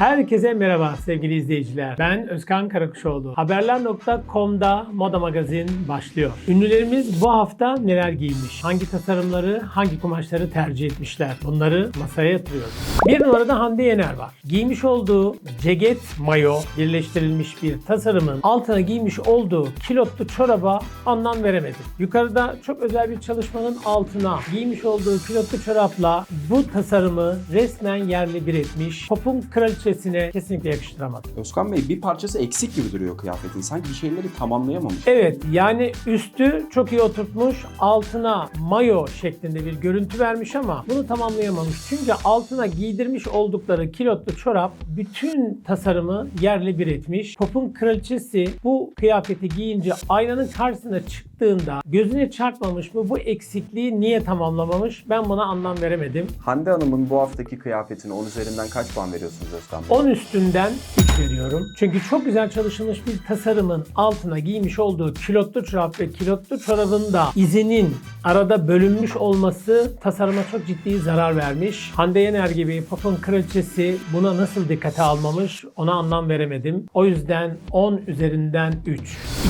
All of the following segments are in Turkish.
Herkese merhaba sevgili izleyiciler. Ben Özkan Karakuşoğlu. Haberler.com'da Moda Magazin başlıyor. Ünlülerimiz bu hafta neler giymiş? Hangi tasarımları, hangi kumaşları tercih etmişler? Bunları masaya yatırıyoruz. Bir numarada Hande Yener var. Giymiş olduğu ceket mayo birleştirilmiş bir tasarımın altına giymiş olduğu kilotlu çoraba anlam veremedim. Yukarıda çok özel bir çalışmanın altına giymiş olduğu kilotlu çorapla bu tasarımı resmen yerli bir etmiş. Pop'un kraliçesine kesinlikle yakıştıramadım. Özkan Bey bir parçası eksik gibi duruyor kıyafetin. Sanki bir şeyleri tamamlayamamış. Evet yani üstü çok iyi oturtmuş altına mayo şeklinde bir görüntü vermiş ama bunu tamamlayamamış. Çünkü altına giydirmiş oldukları kilotlu çorap bütün tasarımı yerli bir etmiş. Pop'un kraliçesi bu kıyafeti giyince aynanın karşısına çıktığında gözüne çarpmamış mı bu eksikliği niye tamamlamamış ben buna anlam veremedim. Hande Hanım'ın bu haftaki kıyafetine 10 üzerinden kaç puan veriyorsunuz Özkan Bey? 10 üstünden 3 veriyorum. Çünkü çok güzel çalışılmış bir tasarımın altına giymiş olduğu kilotlu çorap ve kilotlu çorabın da izinin arada bölünmüş olması tasarıma çok ciddi zarar vermiş. Hande Yener gibi pop'un kraliçesi buna nasıl dikkate almamış ona anlam veremedim. O yüzden 10 üzerinden 3.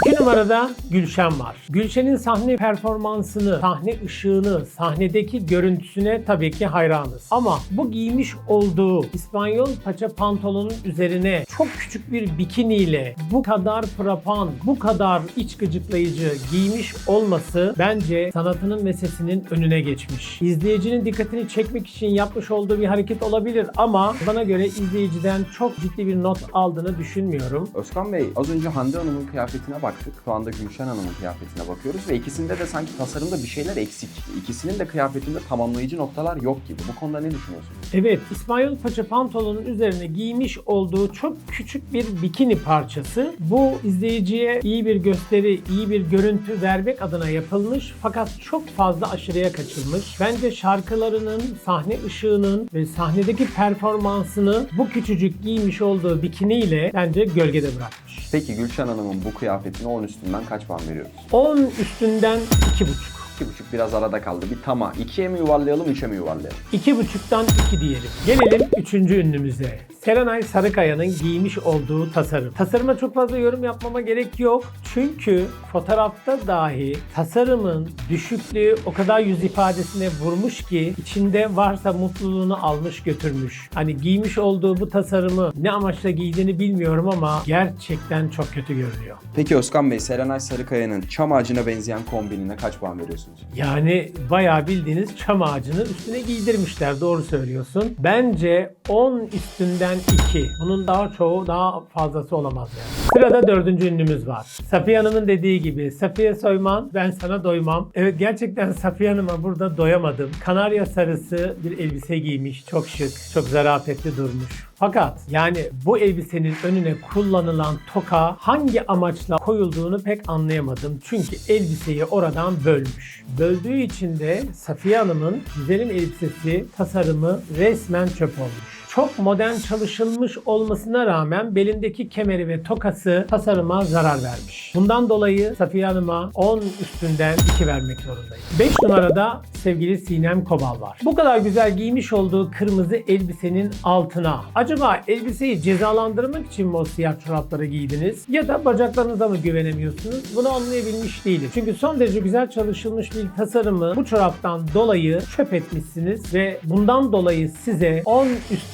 2 numarada Gülşen var. Gülşen'in sahne performansını, sahne ışığını, sahnedeki görüntüsüne tabii ki hayranız. Ama bu giymiş olduğu İspanyol paça pantolonun üzerine çok küçük bir bikiniyle bu kadar frapan, bu kadar iç gıcıklayıcı giymiş olması bence sanatının ve sesinin önüne geçmiş. İzleyicinin dikkatini çekmek için yapmış olduğu bir hareket olabilir ama bana göre izleyiciden çok ciddi bir not aldığını düşünmüyorum. Özkan Bey az önce Hande Hanım'ın kıyafetine baktık. Şu anda Gülşen Hanım'ın kıyafetine bakıyoruz ve ikisinde de sanki tasarımda bir şeyler eksik. İkisinin de kıyafetinde tamamlayıcı noktalar yok gibi. Bu konuda ne düşünüyorsunuz? Evet, İspanyol paça pantolonun üzerine giymiş olduğu çok küçük bir bikini parçası. Bu izleyiciye iyi bir gösteri, iyi bir görüntü vermek adına yapılmış fakat çok fazla aşırıya kaçılmış. Bence şarkılarının, sahne ışığının ve sahnedeki performansını bu küçücük giymiş olduğu bikiniyle bence gölgede bırakmış. Peki Gülşen Hanım'ın bu kıyafetine 10 üstünden kaç puan veriyoruz? 10 üstünden 2,5. 2,5 biraz arada kaldı. Bir tama. 2'ye mi yuvarlayalım, 3'e mi yuvarlayalım? İki buçuktan iki diyelim. Gelelim üçüncü ünlümüze. Serenay Sarıkaya'nın giymiş olduğu tasarım. Tasarıma çok fazla yorum yapmama gerek yok. Çünkü fotoğrafta dahi tasarımın düşüklüğü o kadar yüz ifadesine vurmuş ki içinde varsa mutluluğunu almış götürmüş. Hani giymiş olduğu bu tasarımı ne amaçla giydiğini bilmiyorum ama gerçekten çok kötü görünüyor. Peki Özkan Bey, Serenay Sarıkaya'nın çam ağacına benzeyen kombinine kaç puan veriyorsunuz? Yani bayağı bildiğiniz çam ağacını üstüne giydirmişler. Doğru söylüyorsun. Bence 10 üstünden 2. Bunun daha çoğu daha fazlası olamaz yani. Sırada dördüncü ünlümüz var. Safiye Hanım'ın dediği gibi Safiye Soyman ben sana doymam. Evet gerçekten Safiye Hanım'a burada doyamadım. Kanarya sarısı bir elbise giymiş. Çok şık, çok zarafetli durmuş. Fakat yani bu elbisenin önüne kullanılan toka hangi amaçla koyulduğunu pek anlayamadım. Çünkü elbiseyi oradan bölmüş. Böldüğü için de Safiye Hanım'ın güzelim elbisesi tasarımı resmen çöp olmuş. Çok modern çalışılmış olmasına rağmen belindeki kemeri ve tokası tasarıma zarar vermiş. Bundan dolayı Safiye Hanım'a 10 üstünden 2 vermek zorundayım. 5 numarada sevgili Sinem Kobal var. Bu kadar güzel giymiş olduğu kırmızı elbisenin altına acaba elbiseyi cezalandırmak için mi o siyah çorapları giydiniz? Ya da bacaklarınıza mı güvenemiyorsunuz? Bunu anlayabilmiş değilim. Çünkü son derece güzel çalışılmış bir tasarımı bu çoraptan dolayı çöp etmişsiniz ve bundan dolayı size 10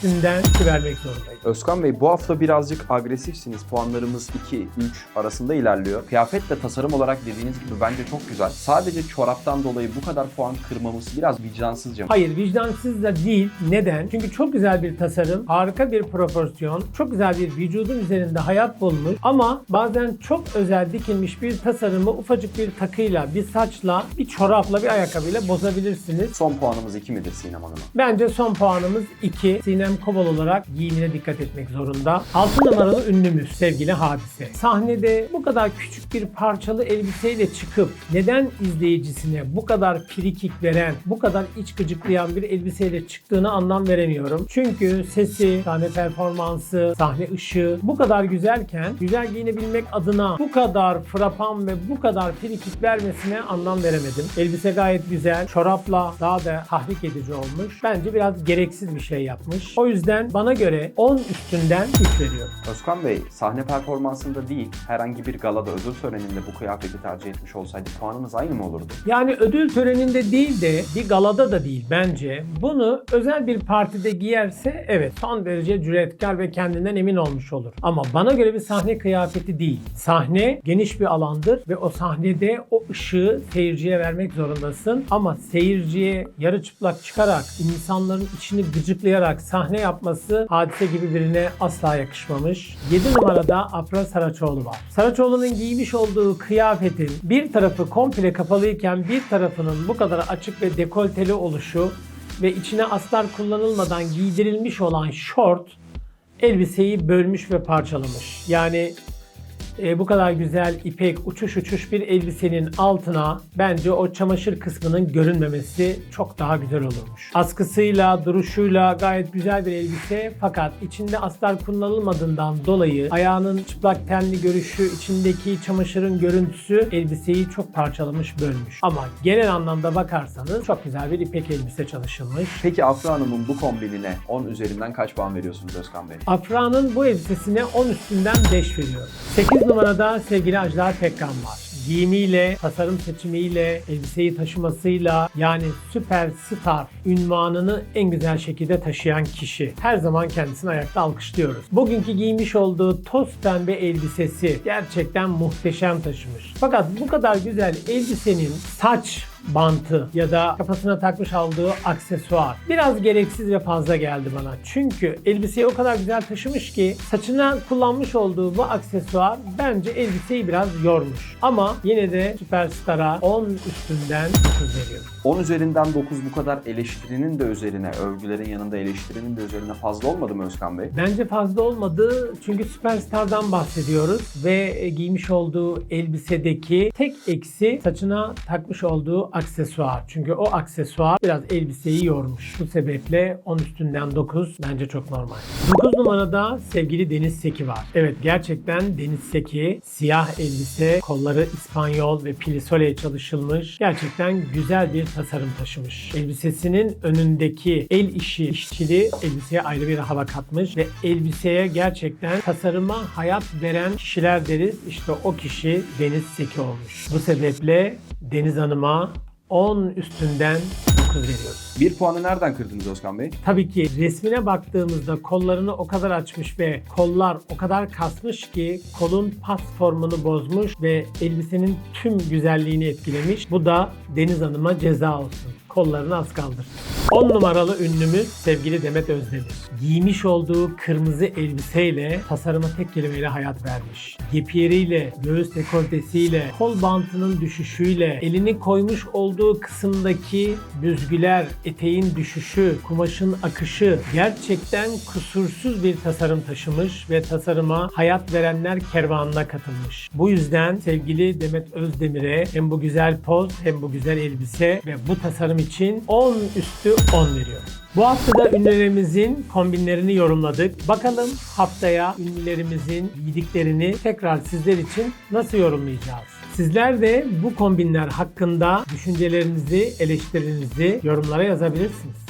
üstünden 2 vermek zorundayım. Özkan Bey bu hafta birazcık agresifsiniz. Puanlarımız 2, 3 arasında ilerliyor. Kıyafet de tasarım olarak dediğiniz gibi bence çok güzel. Sadece çoraptan dolayı bu kadar puan kırmamız biraz vicdansızca. mı? Hayır vicdansız da değil. Neden? Çünkü çok güzel bir tasarım, harika bir proporsiyon, çok güzel bir vücudun üzerinde hayat bulmuş ama bazen çok özel dikilmiş bir tasarımı ufacık bir takıyla, bir saçla, bir çorapla, bir ayakkabıyla bozabilirsiniz. Son puanımız 2 midir Sinem Hanım'a? Bence son puanımız 2. Sinem Kobal olarak giyimine dikkat etmek zorunda. 6 numaralı ünlümüz sevgili Hadise. Sahnede bu kadar küçük bir parçalı elbiseyle çıkıp neden izleyicisine bu kadar frikik veren, bu kadar iç gıcıklayan bir elbiseyle çıktığını anlam veremiyorum. Çünkü sesi, sahne performansı, sahne ışığı bu kadar güzelken güzel giyinebilmek adına bu kadar frapan ve bu kadar frikik vermesine anlam veremedim. Elbise gayet güzel. Çorapla daha da tahrik edici olmuş. Bence biraz gereksiz bir şey yapmış. O O yüzden bana göre 10 üstünden 3 veriyorum. Özkan Bey, sahne performansında değil, herhangi bir galada ödül töreninde bu kıyafeti tercih etmiş olsaydı puanınız aynı mı olurdu? Yani ödül töreninde değil de bir galada da değil bence. Bunu özel bir partide giyerse evet son derece cüretkar ve kendinden emin olmuş olur. Ama bana göre bir sahne kıyafeti değil. Sahne geniş bir alandır ve o sahnede o ışığı seyirciye vermek zorundasın. Ama seyirciye yarı çıplak çıkarak, insanların içini gıcıklayarak sahne yapması hadise gibi birine asla yakışmamış. 7 numarada Afra Saraçoğlu var. Saraçoğlu'nun giymiş olduğu kıyafetin bir tarafı komple kapalıyken bir tarafının bu kadar açık ve dekolteli oluşu ve içine astar kullanılmadan giydirilmiş olan şort elbiseyi bölmüş ve parçalamış. Yani e, bu kadar güzel ipek uçuş uçuş bir elbisenin altına bence o çamaşır kısmının görünmemesi çok daha güzel olurmuş. Askısıyla, duruşuyla gayet güzel bir elbise fakat içinde astar kullanılmadığından dolayı ayağının çıplak tenli görüşü, içindeki çamaşırın görüntüsü elbiseyi çok parçalamış, bölmüş. Ama genel anlamda bakarsanız çok güzel bir ipek elbise çalışılmış. Peki Afra Hanım'ın bu kombinine 10 üzerinden kaç puan veriyorsunuz Özkan Bey? Afra'nın bu elbisesine 10 üstünden 5 veriyorum. 8 numarada sevgili Ajda Pekkan var. Giyimiyle, tasarım seçimiyle, elbiseyi taşımasıyla yani süperstar ünvanını en güzel şekilde taşıyan kişi. Her zaman kendisini ayakta alkışlıyoruz. Bugünkü giymiş olduğu toz pembe elbisesi gerçekten muhteşem taşımış. Fakat bu kadar güzel elbisenin saç bantı ya da kafasına takmış olduğu aksesuar biraz gereksiz ve fazla geldi bana. Çünkü elbiseyi o kadar güzel taşımış ki saçına kullanmış olduğu bu aksesuar bence elbiseyi biraz yormuş. Ama yine de Süperstar'a 10 üstünden 9 veriyorum. 10 üzerinden 9 bu kadar eleştirinin de üzerine, övgülerin yanında eleştirinin de üzerine fazla olmadı mı Özkan Bey? Bence fazla olmadı çünkü Süperstar'dan bahsediyoruz ve giymiş olduğu elbisedeki tek eksi saçına takmış olduğu aksesuar. Çünkü o aksesuar biraz elbiseyi yormuş. Bu sebeple 10 üstünden 9 bence çok normal. 9 numarada sevgili Deniz Seki var. Evet gerçekten Deniz Seki siyah elbise, kolları İspanyol ve plisole çalışılmış. Gerçekten güzel bir tasarım taşımış. Elbisesinin önündeki el işi işçiliği elbiseye ayrı bir hava katmış ve elbiseye gerçekten tasarıma hayat veren kişiler deriz. İşte o kişi Deniz Seki olmuş. Bu sebeple Deniz Hanım'a 10 üstünden 9 veriyoruz. Bir puanı nereden kırdınız Özkan Bey? Tabii ki resmine baktığımızda kollarını o kadar açmış ve kollar o kadar kasmış ki kolun pas formunu bozmuş ve elbisenin tüm güzelliğini etkilemiş. Bu da Deniz Hanım'a ceza olsun. Kollarını az kaldır. 10 numaralı ünlümüz sevgili Demet Özdemir. Giymiş olduğu kırmızı elbiseyle tasarıma tek kelimeyle hayat vermiş. Yepyeriyle, göğüs dekoltesiyle, kol bantının düşüşüyle, elini koymuş olduğu kısımdaki büzgüler, eteğin düşüşü, kumaşın akışı gerçekten kusursuz bir tasarım taşımış ve tasarıma hayat verenler kervanına katılmış. Bu yüzden sevgili Demet Özdemir'e hem bu güzel poz hem bu güzel elbise ve bu tasarım için 10 üstü 10 veriyorum. Bu hafta da ünlülerimizin kombinlerini yorumladık. Bakalım haftaya ünlülerimizin giydiklerini tekrar sizler için nasıl yorumlayacağız? Sizler de bu kombinler hakkında düşüncelerinizi, eleştirilerinizi yorumlara yazabilirsiniz.